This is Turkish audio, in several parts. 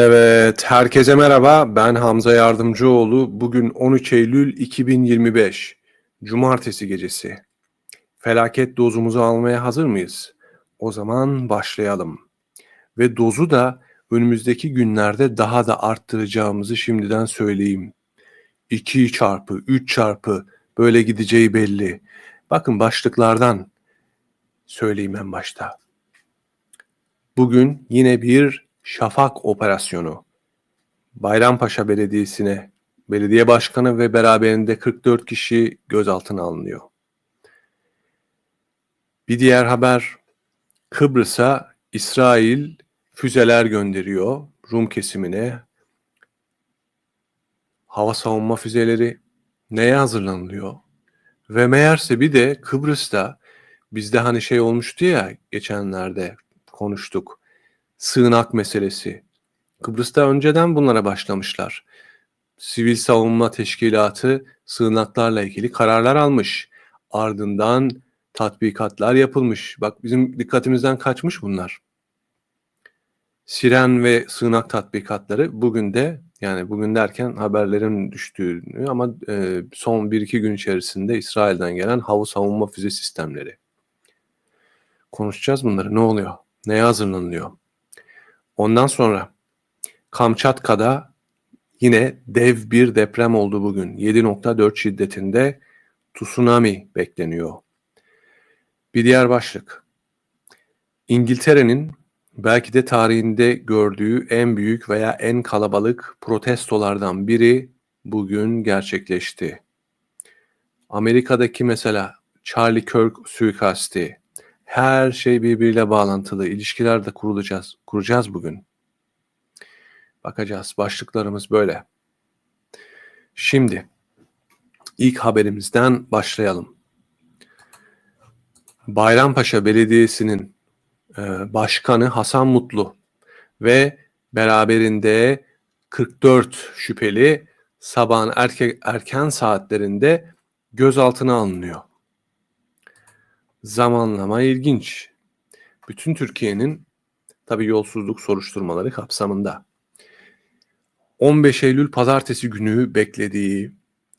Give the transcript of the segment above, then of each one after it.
Evet, herkese merhaba. Ben Hamza Yardımcıoğlu. Bugün 13 Eylül 2025. Cumartesi gecesi. Felaket dozumuzu almaya hazır mıyız? O zaman başlayalım. Ve dozu da önümüzdeki günlerde daha da arttıracağımızı şimdiden söyleyeyim. 2 çarpı, 3 çarpı böyle gideceği belli. Bakın başlıklardan söyleyeyim en başta. Bugün yine bir Şafak operasyonu. Bayrampaşa Belediyesi'ne belediye başkanı ve beraberinde 44 kişi gözaltına alınıyor. Bir diğer haber Kıbrıs'a İsrail füzeler gönderiyor Rum kesimine. Hava savunma füzeleri neye hazırlanılıyor? Ve meğerse bir de Kıbrıs'ta bizde hani şey olmuştu ya geçenlerde konuştuk sığınak meselesi. Kıbrıs'ta önceden bunlara başlamışlar. Sivil Savunma Teşkilatı sığınaklarla ilgili kararlar almış. Ardından tatbikatlar yapılmış. Bak bizim dikkatimizden kaçmış bunlar. Siren ve sığınak tatbikatları bugün de yani bugün derken haberlerin düştüğünü ama e, son 1-2 gün içerisinde İsrail'den gelen hava savunma füze sistemleri. Konuşacağız bunları. Ne oluyor? Neye hazırlanılıyor? Ondan sonra Kamçatka'da yine dev bir deprem oldu bugün. 7.4 şiddetinde tsunami bekleniyor. Bir diğer başlık. İngiltere'nin belki de tarihinde gördüğü en büyük veya en kalabalık protestolardan biri bugün gerçekleşti. Amerika'daki mesela Charlie Kirk suikasti, her şey birbiriyle bağlantılı. İlişkiler de kurulacağız. Kuracağız bugün. Bakacağız. Başlıklarımız böyle. Şimdi ilk haberimizden başlayalım. Bayrampaşa Belediyesi'nin e, başkanı Hasan Mutlu ve beraberinde 44 şüpheli sabahın erke, erken saatlerinde gözaltına alınıyor. Zamanlama ilginç. Bütün Türkiye'nin tabi yolsuzluk soruşturmaları kapsamında. 15 Eylül pazartesi günü beklediği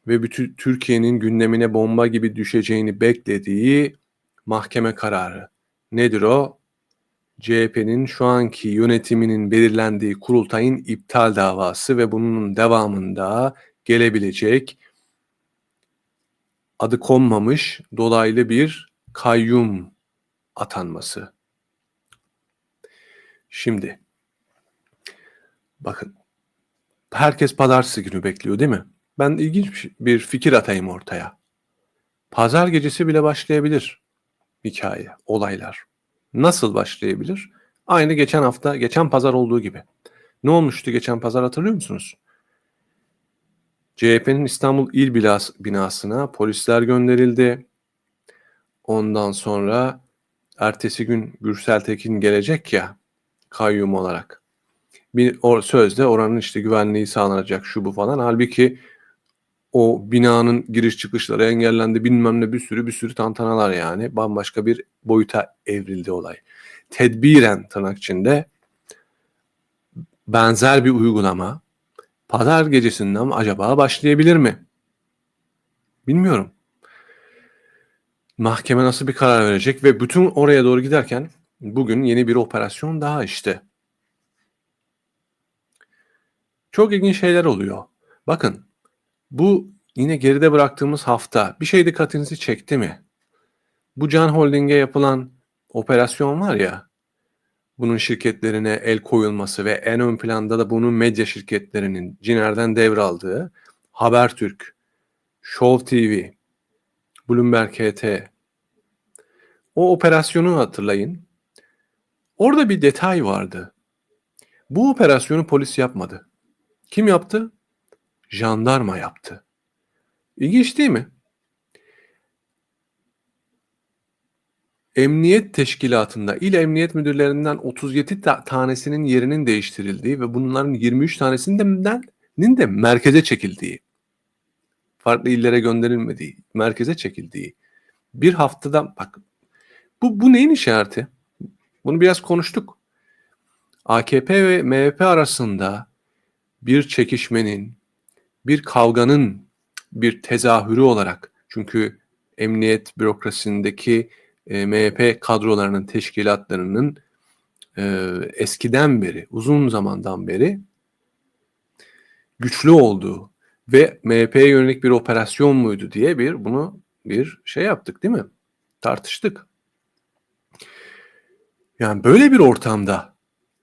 ve bütün Türkiye'nin gündemine bomba gibi düşeceğini beklediği mahkeme kararı. Nedir o? CHP'nin şu anki yönetiminin belirlendiği kurultayın iptal davası ve bunun devamında gelebilecek adı konmamış dolaylı bir kayyum atanması. Şimdi bakın herkes pazartesi günü bekliyor değil mi? Ben ilginç bir fikir atayım ortaya. Pazar gecesi bile başlayabilir hikaye, olaylar. Nasıl başlayabilir? Aynı geçen hafta, geçen pazar olduğu gibi. Ne olmuştu geçen pazar hatırlıyor musunuz? CHP'nin İstanbul İl binasına polisler gönderildi. Ondan sonra ertesi gün Gürsel Tekin gelecek ya kayyum olarak. Bir or, sözde oranın işte güvenliği sağlanacak şu bu falan. Halbuki o binanın giriş çıkışları engellendi bilmem ne bir sürü bir sürü tantanalar yani. Bambaşka bir boyuta evrildi olay. Tedbiren tırnak içinde benzer bir uygulama pazar gecesinden acaba başlayabilir mi? Bilmiyorum mahkeme nasıl bir karar verecek ve bütün oraya doğru giderken bugün yeni bir operasyon daha işte. Çok ilginç şeyler oluyor. Bakın bu yine geride bıraktığımız hafta bir şey dikkatinizi çekti mi? Bu Can Holding'e yapılan operasyon var ya bunun şirketlerine el koyulması ve en ön planda da bunun medya şirketlerinin Ciner'den devraldığı Habertürk, Show TV, Bloomberg HT. O operasyonu hatırlayın. Orada bir detay vardı. Bu operasyonu polis yapmadı. Kim yaptı? Jandarma yaptı. İlginç değil mi? Emniyet teşkilatında il emniyet müdürlerinden 37 ta- tanesinin yerinin değiştirildiği ve bunların 23 tanesinden de merkeze çekildiği farklı illere gönderilmediği, merkeze çekildiği bir haftada bak bu, bu neyin işareti? Bunu biraz konuştuk. AKP ve MHP arasında bir çekişmenin, bir kavganın bir tezahürü olarak çünkü emniyet bürokrasisindeki e, MHP kadrolarının, teşkilatlarının e, eskiden beri, uzun zamandan beri güçlü olduğu ve MHP'ye yönelik bir operasyon muydu diye bir bunu bir şey yaptık değil mi? Tartıştık. Yani böyle bir ortamda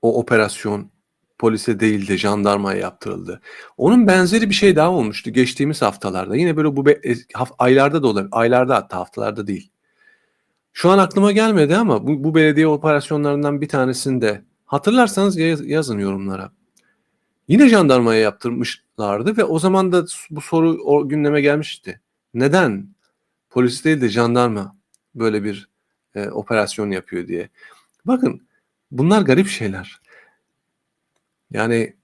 o operasyon polise değil de jandarmaya yaptırıldı. Onun benzeri bir şey daha olmuştu geçtiğimiz haftalarda. Yine böyle bu be, aylarda da olabilir. Aylarda hatta haftalarda değil. Şu an aklıma gelmedi ama bu, bu belediye operasyonlarından bir tanesinde hatırlarsanız yaz, yazın yorumlara. Yine jandarmaya yaptırmışlardı ve o zaman da bu soru o gündeme gelmişti. Neden polis değil de jandarma böyle bir e, operasyon yapıyor diye. Bakın bunlar garip şeyler. Yani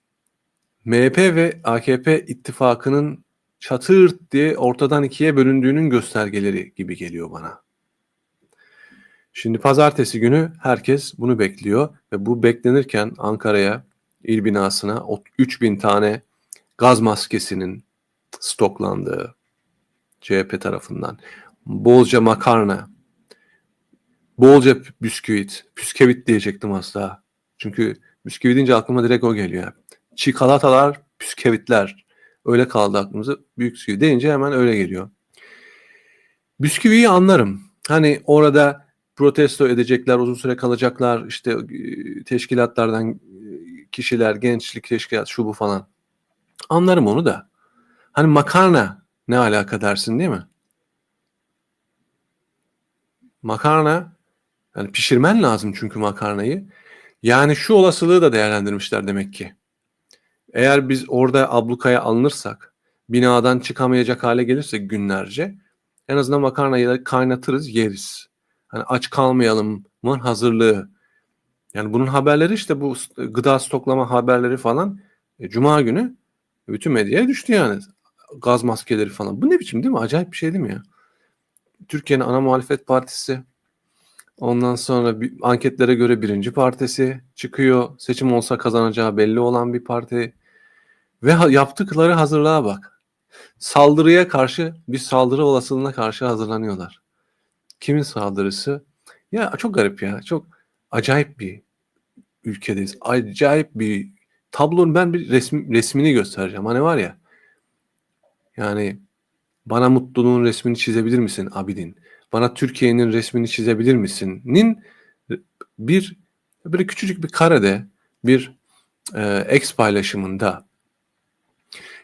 MHP ve AKP ittifakının çatır diye ortadan ikiye bölündüğünün göstergeleri gibi geliyor bana. Şimdi pazartesi günü herkes bunu bekliyor ve bu beklenirken Ankara'ya il binasına 3000 tane gaz maskesinin stoklandığı CHP tarafından bolca makarna, bolca bisküvit, püskevit diyecektim asla. Çünkü bisküvi deyince aklıma direkt o geliyor. Çikolatalar, püskevitler. Öyle kaldı aklımıza. Büyük bisküvi deyince hemen öyle geliyor. Bisküviyi anlarım. Hani orada protesto edecekler, uzun süre kalacaklar, işte teşkilatlardan kişiler, gençlik teşkilat, şu bu falan. Anlarım onu da. Hani makarna ne alaka dersin değil mi? Makarna yani pişirmen lazım çünkü makarnayı. Yani şu olasılığı da değerlendirmişler demek ki. Eğer biz orada ablukaya alınırsak, binadan çıkamayacak hale gelirsek günlerce en azından makarnayı kaynatırız, yeriz. Hani aç kalmayalım mı hazırlığı. Yani bunun haberleri işte bu gıda stoklama haberleri falan e, Cuma günü bütün medyaya düştü yani. Gaz maskeleri falan. Bu ne biçim değil mi? Acayip bir şey değil mi ya? Türkiye'nin ana muhalefet partisi ondan sonra bir, anketlere göre birinci partisi çıkıyor. Seçim olsa kazanacağı belli olan bir parti. Ve ha, yaptıkları hazırlığa bak. Saldırıya karşı bir saldırı olasılığına karşı hazırlanıyorlar. Kimin saldırısı? Ya çok garip ya. Çok acayip bir ülkedeyiz. Acayip bir tablonun ben bir resmi, resmini göstereceğim. Hani var ya yani bana mutluluğun resmini çizebilir misin Abidin? Bana Türkiye'nin resmini çizebilir misin? Nin bir böyle küçücük bir karede bir e, ex paylaşımında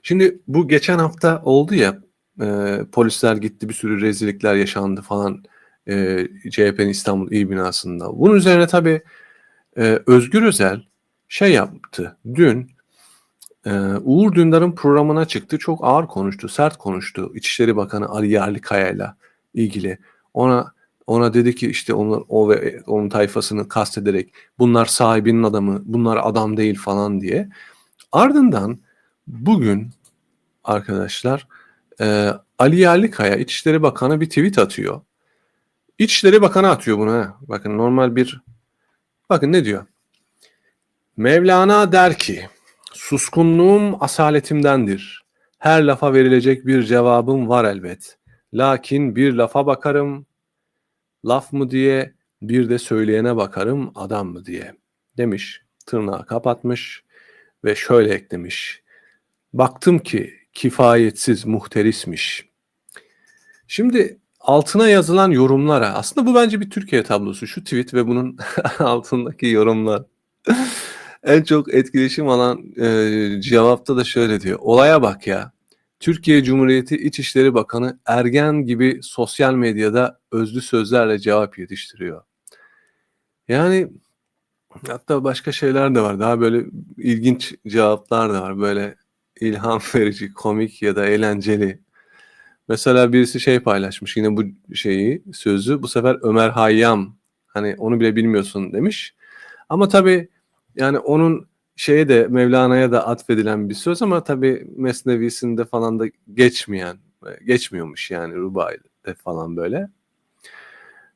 Şimdi bu geçen hafta oldu ya e, polisler gitti bir sürü rezillikler yaşandı falan e, CHP'nin İstanbul İl binasında. Bunun üzerine tabii e, Özgür Özel şey yaptı. Dün e, Uğur Dündar'ın programına çıktı. Çok ağır konuştu, sert konuştu. İçişleri Bakanı Ali Yerlikaya ile ilgili. Ona ona dedi ki işte onun o ve onun tayfasını kastederek bunlar sahibinin adamı, bunlar adam değil falan diye. Ardından bugün arkadaşlar e, Ali Yerlikaya İçişleri Bakanı bir tweet atıyor. İçişleri Bakanı atıyor bunu. He. Bakın normal bir bakın ne diyor. Mevlana der ki suskunluğum asaletimdendir. Her lafa verilecek bir cevabım var elbet. Lakin bir lafa bakarım, laf mı diye, bir de söyleyene bakarım adam mı diye demiş. Tırnağı kapatmış ve şöyle eklemiş. Baktım ki kifayetsiz muhterismiş. Şimdi altına yazılan yorumlara aslında bu bence bir Türkiye tablosu. Şu tweet ve bunun altındaki yorumlar. en çok etkileşim alan e, cevapta da şöyle diyor. Olaya bak ya. Türkiye Cumhuriyeti İçişleri Bakanı ergen gibi sosyal medyada özlü sözlerle cevap yetiştiriyor. Yani hatta başka şeyler de var. Daha böyle ilginç cevaplar da var. Böyle ilham verici, komik ya da eğlenceli. Mesela birisi şey paylaşmış yine bu şeyi, sözü. Bu sefer Ömer Hayyam hani onu bile bilmiyorsun demiş. Ama tabii yani onun şeye de Mevlana'ya da atfedilen bir söz ama tabii Mesnevisinde falan da geçmeyen, geçmiyormuş yani Rubai'de falan böyle.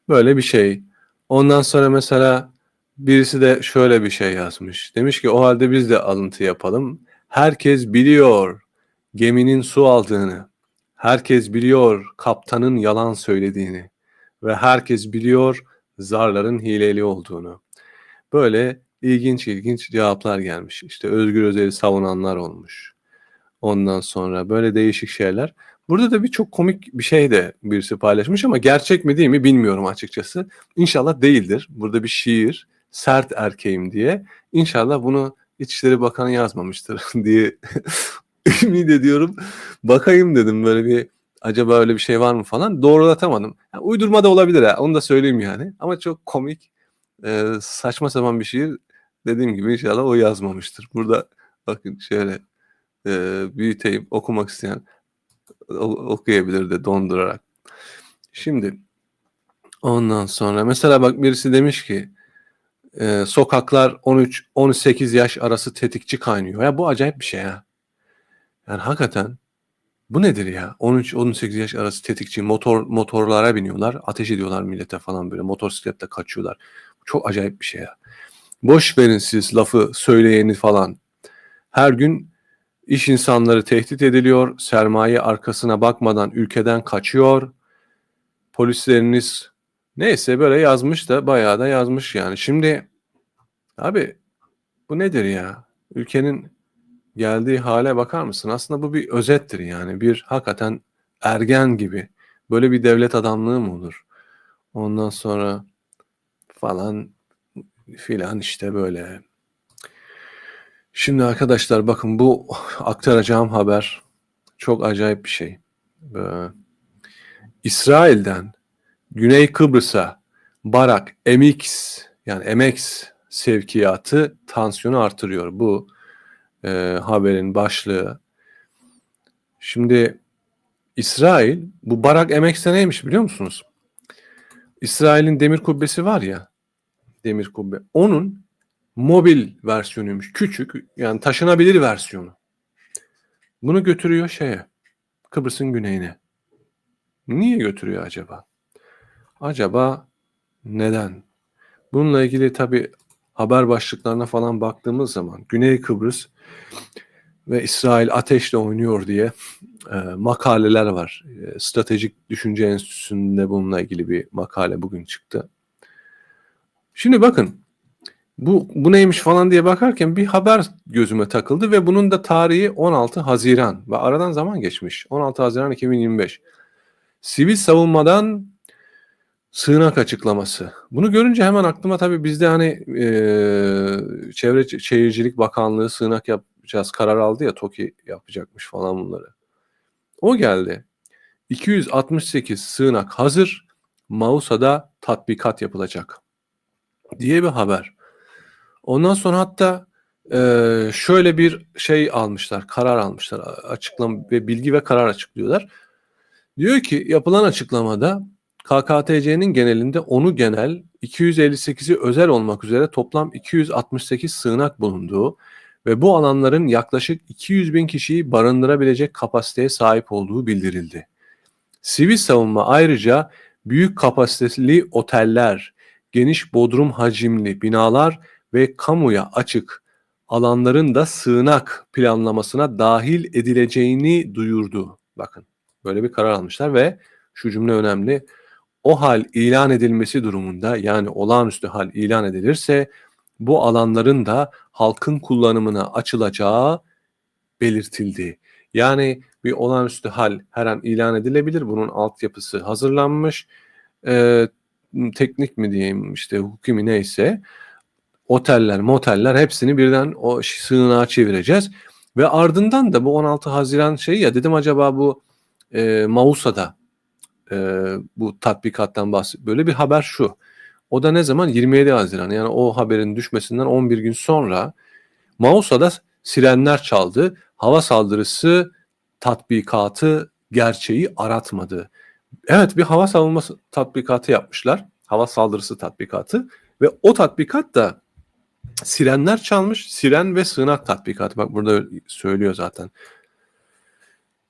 Böyle bir şey. Ondan sonra mesela birisi de şöyle bir şey yazmış. Demiş ki o halde biz de alıntı yapalım. Herkes biliyor geminin su aldığını. Herkes biliyor kaptanın yalan söylediğini. Ve herkes biliyor zarların hileli olduğunu. Böyle ilginç ilginç cevaplar gelmiş. İşte Özgür Özel'i savunanlar olmuş. Ondan sonra böyle değişik şeyler. Burada da bir çok komik bir şey de birisi paylaşmış ama gerçek mi değil mi bilmiyorum açıkçası. İnşallah değildir. Burada bir şiir, sert erkeğim diye. İnşallah bunu İçişleri Bakanı yazmamıştır diye ümit ediyorum. Bakayım dedim böyle bir acaba öyle bir şey var mı falan. Doğrulatamadım. Yani uydurma da olabilir ha. Onu da söyleyeyim yani. Ama çok komik, e, saçma sapan bir şiir. Dediğim gibi inşallah o yazmamıştır. Burada bakın şöyle e, büyüteyim okumak isteyen okuyabilir de dondurarak. Şimdi ondan sonra mesela bak birisi demiş ki e, sokaklar 13-18 yaş arası tetikçi kaynıyor. Ya bu acayip bir şey ya. Yani hakikaten bu nedir ya? 13-18 yaş arası tetikçi motor motorlara biniyorlar. Ateş ediyorlar millete falan böyle. Motosikletle kaçıyorlar. Çok acayip bir şey ya. Boş verin siz lafı söyleyeni falan. Her gün iş insanları tehdit ediliyor. Sermaye arkasına bakmadan ülkeden kaçıyor. Polisleriniz neyse böyle yazmış da bayağı da yazmış yani. Şimdi abi bu nedir ya? Ülkenin geldiği hale bakar mısın? Aslında bu bir özettir yani. Bir hakikaten ergen gibi. Böyle bir devlet adamlığı mı olur? Ondan sonra falan filan işte böyle. Şimdi arkadaşlar bakın bu aktaracağım haber çok acayip bir şey. Ee, İsrail'den Güney Kıbrıs'a Barak MX yani MX sevkiyatı tansiyonu artırıyor. Bu e, haberin başlığı. Şimdi İsrail bu Barak MX'te neymiş biliyor musunuz? İsrail'in demir kubbesi var ya demir kubbe. Onun mobil versiyonuymuş. Küçük yani taşınabilir versiyonu. Bunu götürüyor şeye Kıbrıs'ın güneyine. Niye götürüyor acaba? Acaba neden? Bununla ilgili tabi haber başlıklarına falan baktığımız zaman Güney Kıbrıs ve İsrail ateşle oynuyor diye e, makaleler var. E, Stratejik Düşünce Enstitüsü'nde bununla ilgili bir makale bugün çıktı. Şimdi bakın bu, bu neymiş falan diye bakarken bir haber gözüme takıldı ve bunun da tarihi 16 Haziran ve aradan zaman geçmiş. 16 Haziran 2025. Sivil savunmadan sığınak açıklaması. Bunu görünce hemen aklıma tabii bizde hani e, Çevre Şehircilik Bakanlığı sığınak yapacağız karar aldı ya TOKİ yapacakmış falan bunları. O geldi. 268 sığınak hazır. Mausa'da tatbikat yapılacak diye bir haber. Ondan sonra hatta e, şöyle bir şey almışlar, karar almışlar. Açıklama ve bilgi ve karar açıklıyorlar. Diyor ki yapılan açıklamada KKTC'nin genelinde onu genel, 258'i özel olmak üzere toplam 268 sığınak bulunduğu ve bu alanların yaklaşık 200 bin kişiyi barındırabilecek kapasiteye sahip olduğu bildirildi. Sivil savunma ayrıca büyük kapasiteli oteller, geniş bodrum hacimli binalar ve kamuya açık alanların da sığınak planlamasına dahil edileceğini duyurdu. Bakın böyle bir karar almışlar ve şu cümle önemli. O hal ilan edilmesi durumunda yani olağanüstü hal ilan edilirse bu alanların da halkın kullanımına açılacağı belirtildi. Yani bir olağanüstü hal her an ilan edilebilir. Bunun altyapısı hazırlanmış. Ee, teknik mi diyeyim işte hukuki neyse oteller, moteller hepsini birden o sığınağa çevireceğiz. Ve ardından da bu 16 Haziran şeyi ya dedim acaba bu e, Mausa'da e, bu tatbikattan bahsediyor. Böyle bir haber şu. O da ne zaman? 27 Haziran. Yani o haberin düşmesinden 11 gün sonra Mausa'da sirenler çaldı. Hava saldırısı tatbikatı gerçeği aratmadı. Evet bir hava savunması tatbikatı yapmışlar. Hava saldırısı tatbikatı. Ve o tatbikat da sirenler çalmış. Siren ve sığınak tatbikatı. Bak burada söylüyor zaten.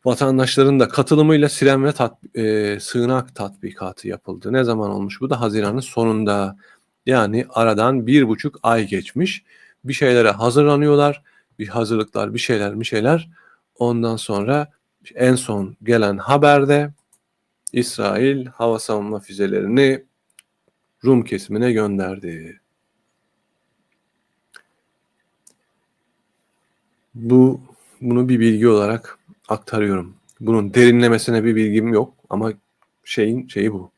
Vatandaşların da katılımıyla siren ve tat, e, sığınak tatbikatı yapıldı. Ne zaman olmuş? Bu da Haziran'ın sonunda. Yani aradan bir buçuk ay geçmiş. Bir şeylere hazırlanıyorlar. Bir hazırlıklar, bir şeyler, bir şeyler. Ondan sonra en son gelen haberde İsrail hava savunma füzelerini Rum kesimine gönderdi. Bu bunu bir bilgi olarak aktarıyorum. Bunun derinlemesine bir bilgim yok ama şeyin şeyi bu.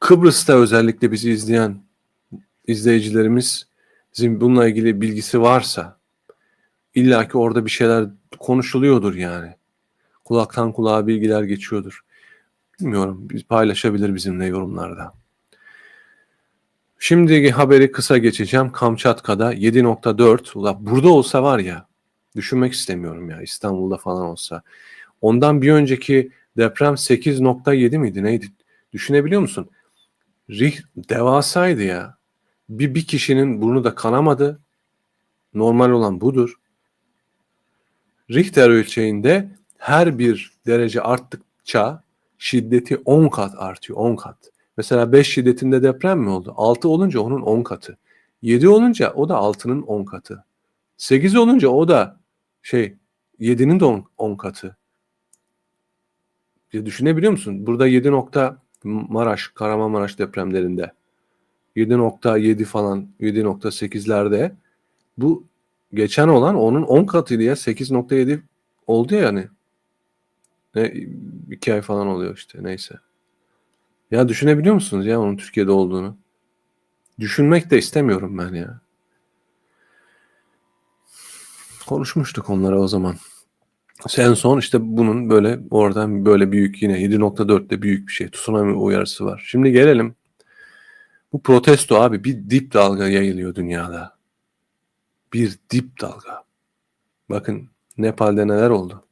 Kıbrıs'ta özellikle bizi izleyen izleyicilerimiz bununla ilgili bilgisi varsa illaki orada bir şeyler konuşuluyordur yani. Kulaktan kulağa bilgiler geçiyordur. Bilmiyorum. Biz paylaşabilir bizimle yorumlarda. Şimdi haberi kısa geçeceğim. Kamçatka'da 7.4. Ula burada olsa var ya düşünmek istemiyorum ya İstanbul'da falan olsa. Ondan bir önceki deprem 8.7 miydi neydi? Düşünebiliyor musun? Rih devasaydı ya. Bir, bir kişinin burnu da kanamadı. Normal olan budur. Richter ölçeğinde her bir derece arttıkça şiddeti 10 kat artıyor. 10 kat. Mesela 5 şiddetinde deprem mi oldu? 6 olunca onun 10 katı. 7 olunca o da 6'nın 10 katı. 8 olunca o da şey 7'nin de 10, 10 katı. Ya düşünebiliyor musun? Burada 7 nokta Maraş, Kahramanmaraş depremlerinde 7.7 falan 7.8'lerde bu geçen olan onun 10 katıydı ya 8.7 oldu ya yani. Ne, iki ay falan oluyor işte neyse. Ya düşünebiliyor musunuz ya onun Türkiye'de olduğunu? Düşünmek de istemiyorum ben ya. Konuşmuştuk onlara o zaman. En son işte bunun böyle oradan böyle büyük yine 7.4'te büyük bir şey. Tsunami uyarısı var. Şimdi gelelim. Bu protesto abi bir dip dalga yayılıyor dünyada. Bir dip dalga. Bakın Nepal'de neler oldu.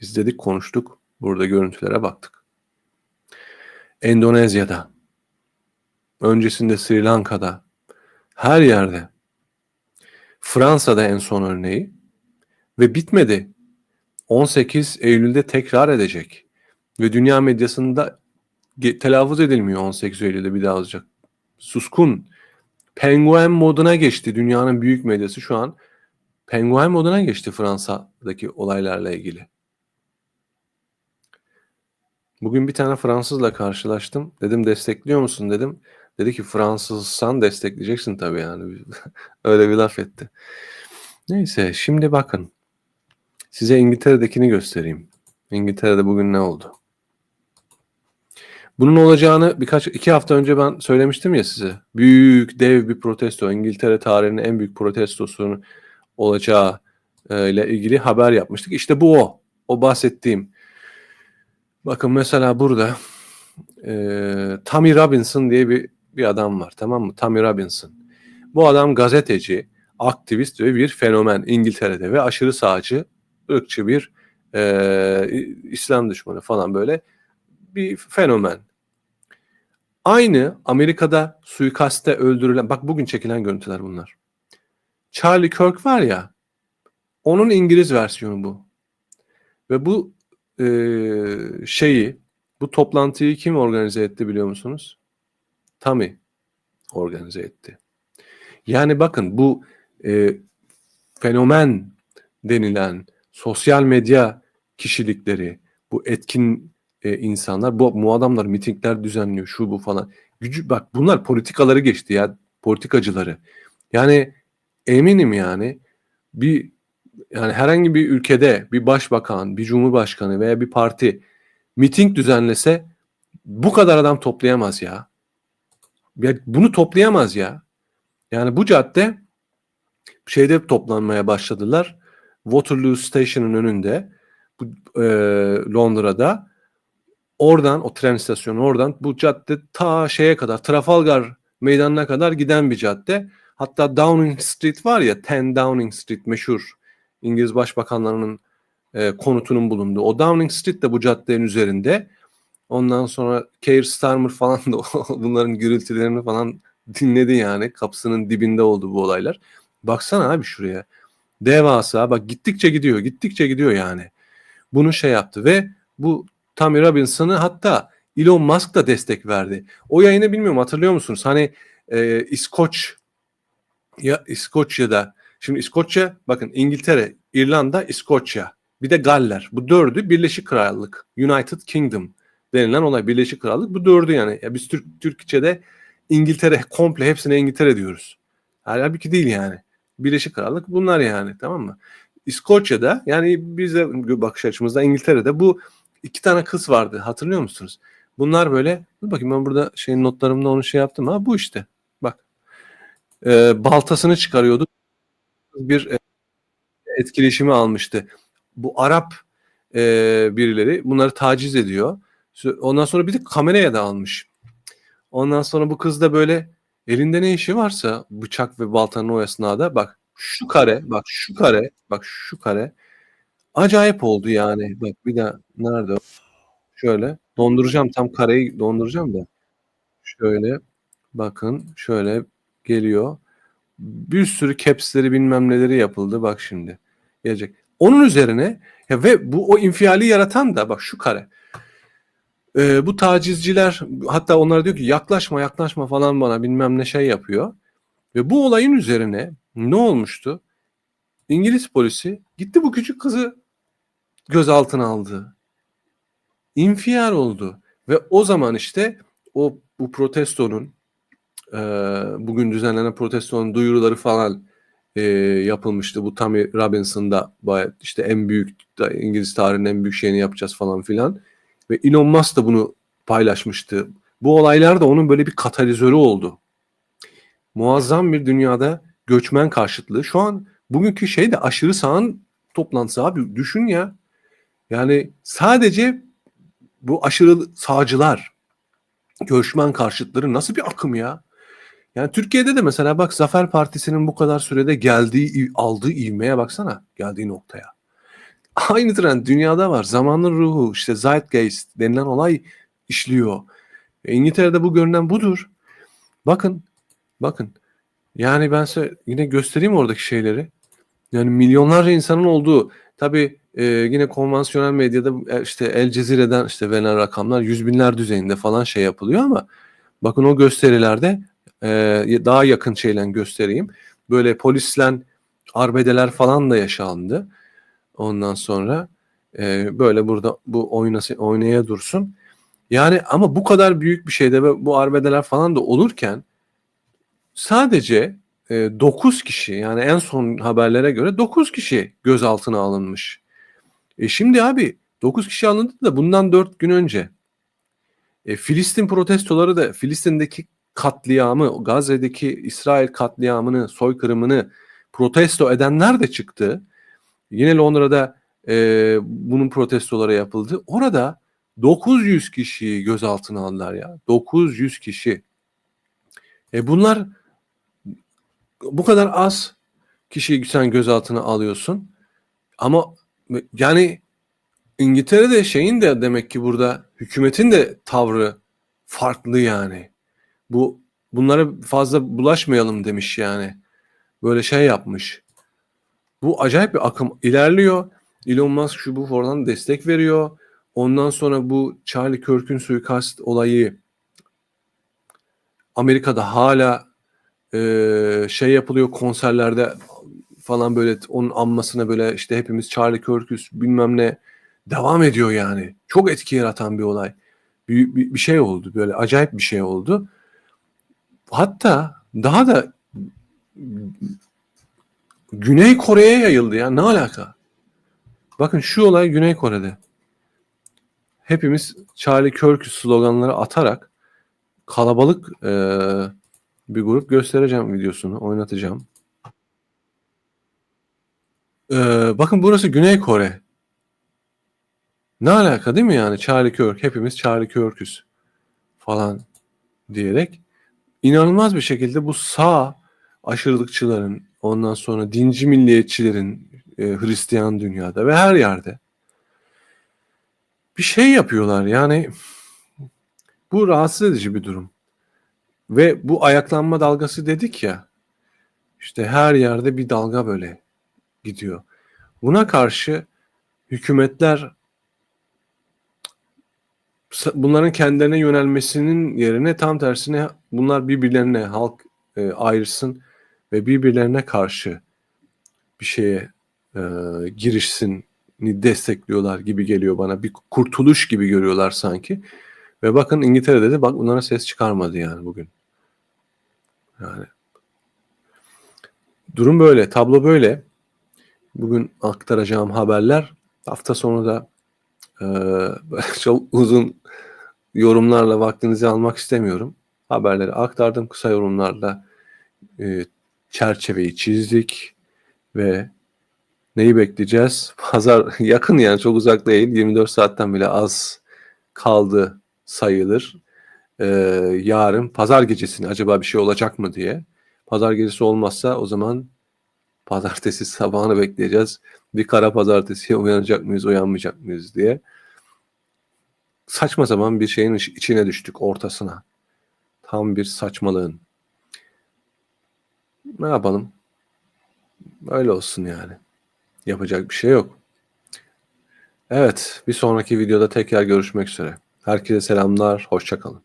İzledik, konuştuk. Burada görüntülere baktık. Endonezya'da, öncesinde Sri Lanka'da, her yerde. Fransa'da en son örneği ve bitmedi. 18 Eylül'de tekrar edecek. Ve dünya medyasında telaffuz edilmiyor 18 Eylül'de bir daha olacak. Suskun. Penguen moduna geçti dünyanın büyük medyası şu an. Penguen moduna geçti Fransa'daki olaylarla ilgili. Bugün bir tane Fransızla karşılaştım. Dedim destekliyor musun dedim. Dedi ki Fransızsan destekleyeceksin tabii yani. Öyle bir laf etti. Neyse şimdi bakın. Size İngiltere'dekini göstereyim. İngiltere'de bugün ne oldu? Bunun olacağını birkaç iki hafta önce ben söylemiştim ya size. Büyük dev bir protesto. İngiltere tarihinin en büyük protestosunun olacağı e, ile ilgili haber yapmıştık. İşte bu o. O bahsettiğim. Bakın mesela burada e, Tommy Robinson diye bir bir adam var tamam mı? Tommy Robinson. Bu adam gazeteci, aktivist ve bir fenomen İngiltere'de ve aşırı sağcı, ırkçı bir e, İslam düşmanı falan böyle bir fenomen. Aynı Amerika'da suikaste öldürülen, bak bugün çekilen görüntüler bunlar. Charlie Kirk var ya, onun İngiliz versiyonu bu. Ve bu e, şeyi, bu toplantıyı kim organize etti biliyor musunuz? Tommy organize etti. Yani bakın bu e, fenomen denilen sosyal medya kişilikleri, bu etkin e, insanlar, bu, bu adamlar mitingler düzenliyor, şu bu falan. Gücü bak bunlar politikaları geçti ya, politikacıları. Yani eminim yani bir yani herhangi bir ülkede bir başbakan, bir cumhurbaşkanı veya bir parti miting düzenlese bu kadar adam toplayamaz ya. ya bunu toplayamaz ya. Yani bu cadde şeyde toplanmaya başladılar. Waterloo Station'ın önünde bu, e, Londra'da oradan o tren istasyonu oradan bu cadde ta şeye kadar Trafalgar meydanına kadar giden bir cadde. Hatta Downing Street var ya 10 Downing Street meşhur İngiliz başbakanlarının e, konutunun bulunduğu. O Downing Street de bu caddenin üzerinde. Ondan sonra Keir Starmer falan da bunların gürültülerini falan dinledi yani. Kapısının dibinde oldu bu olaylar. Baksana abi şuraya. Devasa bak gittikçe gidiyor gittikçe gidiyor yani. Bunu şey yaptı ve bu Tommy Robinson'ı hatta Elon Musk da destek verdi. O yayını bilmiyorum hatırlıyor musunuz? Hani e, İskoç ya İskoçya'da şimdi İskoçya bakın İngiltere, İrlanda, İskoçya bir de Galler. Bu dördü Birleşik Krallık. United Kingdom denilen olay Birleşik Krallık. Bu dördü yani. Ya biz Türk Türkçe'de İngiltere komple hepsine İngiltere diyoruz. Halbuki değil yani. Birleşik Krallık bunlar yani tamam mı? İskoçya'da yani bize bakış açımızda İngiltere'de bu iki tane kız vardı hatırlıyor musunuz? Bunlar böyle dur bakayım ben burada şeyin notlarımda onu şey yaptım ha bu işte bak ee, baltasını çıkarıyordu bir e, etkileşimi almıştı. Bu Arap e, birileri bunları taciz ediyor. Ondan sonra bir de kameraya da almış. Ondan sonra bu kız da böyle elinde ne işi varsa bıçak ve baltanın o esnada bak şu kare bak şu kare bak şu kare acayip oldu yani. Bak bir daha nerede? Şöyle donduracağım tam kareyi donduracağım da. Şöyle bakın şöyle geliyor. Bir sürü caps'leri bilmem neleri yapıldı bak şimdi. Gelecek. Onun üzerine ya ve bu o infiali yaratan da bak şu kare. Ee, bu tacizciler hatta onlara diyor ki yaklaşma yaklaşma falan bana bilmem ne şey yapıyor. Ve bu olayın üzerine ne olmuştu? İngiliz polisi gitti bu küçük kızı gözaltına aldı. İnfial oldu. Ve o zaman işte o bu protestonun e, bugün düzenlenen protestonun duyuruları falan e, yapılmıştı. Bu Tommy Robinson'da işte en büyük İngiliz tarihinin en büyük şeyini yapacağız falan filan. Ve Elon Musk da bunu paylaşmıştı. Bu olaylar da onun böyle bir katalizörü oldu. Muazzam bir dünyada göçmen karşıtlığı. Şu an bugünkü şey de aşırı sağın toplantısı abi. Düşün ya. Yani sadece bu aşırı sağcılar, göçmen karşıtları nasıl bir akım ya? Yani Türkiye'de de mesela bak Zafer Partisi'nin bu kadar sürede geldiği, aldığı ivmeye baksana. Geldiği noktaya. Aynı trend dünyada var. Zamanın ruhu işte Zeitgeist denilen olay işliyor. E, İngiltere'de bu görünen budur. Bakın, bakın. Yani ben size yine göstereyim oradaki şeyleri. Yani milyonlarca insanın olduğu. Tabii e, yine konvansiyonel medyada e, işte El Cezire'den işte verilen rakamlar yüz binler düzeyinde falan şey yapılıyor ama bakın o gösterilerde e, daha yakın şeyle göstereyim. Böyle polisle arbedeler falan da yaşandı. Ondan sonra e, böyle burada bu oynası, oynaya dursun. Yani ama bu kadar büyük bir şeyde ve bu arbedeler falan da olurken sadece e, 9 kişi yani en son haberlere göre 9 kişi gözaltına alınmış. E şimdi abi 9 kişi alındı da bundan 4 gün önce e, Filistin protestoları da Filistin'deki katliamı, Gazze'deki İsrail katliamını, soykırımını protesto edenler de çıktı. Yine Londra'da e, bunun protestoları yapıldı. Orada 900 kişiyi gözaltına aldılar ya. 900 kişi. E bunlar bu kadar az kişiyi sen gözaltına alıyorsun. Ama yani İngiltere'de şeyin de demek ki burada hükümetin de tavrı farklı yani. Bu bunlara fazla bulaşmayalım demiş yani. Böyle şey yapmış. Bu acayip bir akım ilerliyor. Elon Musk şu bu oradan destek veriyor. Ondan sonra bu Charlie Kirk'ün suikast olayı Amerika'da hala e, şey yapılıyor konserlerde falan böyle onun anmasına böyle işte hepimiz Charlie Kirk'üz bilmem ne devam ediyor yani. Çok etki yaratan bir olay. Bir, bir, bir şey oldu böyle acayip bir şey oldu. Hatta daha da Güney Kore'ye yayıldı ya. Ne alaka? Bakın şu olay Güney Kore'de. Hepimiz Charlie Kirk sloganları atarak kalabalık e, bir grup göstereceğim videosunu oynatacağım. E, bakın burası Güney Kore. Ne alaka değil mi yani Charlie Kirk hepimiz Charlie Kirk'üz falan diyerek inanılmaz bir şekilde bu sağ aşırılıkçıların ondan sonra dinci milliyetçilerin e, Hristiyan dünyada ve her yerde bir şey yapıyorlar. Yani bu rahatsız edici bir durum. Ve bu ayaklanma dalgası dedik ya işte her yerde bir dalga böyle gidiyor. Buna karşı hükümetler bunların kendilerine yönelmesinin yerine tam tersine bunlar birbirlerine halk e, ayrışsın ve birbirlerine karşı bir şeye e, girişsin destekliyorlar gibi geliyor bana. Bir kurtuluş gibi görüyorlar sanki. Ve bakın İngiltere'de de bak bunlara ses çıkarmadı yani bugün. Yani durum böyle, tablo böyle. Bugün aktaracağım haberler. Hafta sonu da e, çok uzun yorumlarla vaktinizi almak istemiyorum. Haberleri aktardım kısa yorumlarla. E, çerçeveyi çizdik ve neyi bekleyeceğiz? Pazar yakın yani çok uzak değil. 24 saatten bile az kaldı sayılır. Ee, yarın pazar gecesini acaba bir şey olacak mı diye. Pazar gecesi olmazsa o zaman pazartesi sabahını bekleyeceğiz. Bir kara pazartesiye uyanacak mıyız, uyanmayacak mıyız diye. Saçma sapan bir şeyin iç- içine düştük ortasına. Tam bir saçmalığın. Ne yapalım? Öyle olsun yani. Yapacak bir şey yok. Evet, bir sonraki videoda tekrar görüşmek üzere. Herkese selamlar, hoşça kalın.